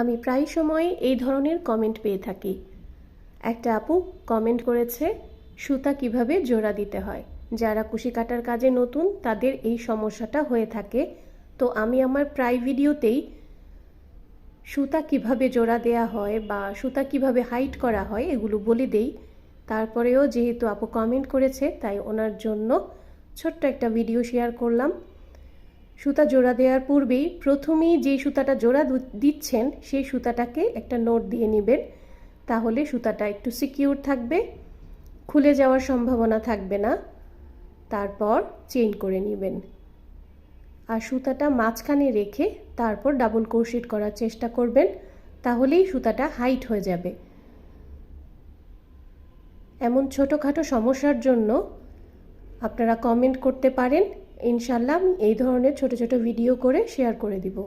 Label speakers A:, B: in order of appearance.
A: আমি প্রায় সময় এই ধরনের কমেন্ট পেয়ে থাকি। একটা আপু কমেন্ট করেছে, সুতা কীভাবে জোড়া দিতে হয়? যারা কুশি কাটার কাজে নতুন, তাদের এই সমস্যাটা হয়ে থাকে। তো আমি আমার প্রায় ভিডিওতেই সুতা কীভাবে জোড়া দেয়া হয় বা সুতা কীভাবে হাইট করা হয়, এগুলো বলে দেই। তারপরেও যেহেতু আপু কমেন্ট করেছে, তাই ওনার জন্য ছোট্ট একটা ভিডিও শেয়ার করলাম। সুতা জোড়া দেওয়ার পূর্বেই প্রথমেই যে সুতাটা জোড়া দিচ্ছেন, সেই সুতাটাকে একটা নোট দিয়ে নেবেন। তাহলে সুতাটা একটু সিকিউর থাকবে, খুলে যাওয়ার সম্ভাবনা থাকবে না। তারপর চেইন করে নেবেন। আর সুতাটা মাঝখানে রেখে তারপর ডাবল ক্রোশেট করার চেষ্টা করবেন, তাহলেই সুতাটা হাইট হয়ে যাবে। এমন ছোটোখাটো সমস্যার জন্য আপনারা কমেন্ট করতে পারেন। ইনশাল্লাহ আমি এই ধরনের ছোট ছোট ভিডিও করে শেয়ার করে দিব।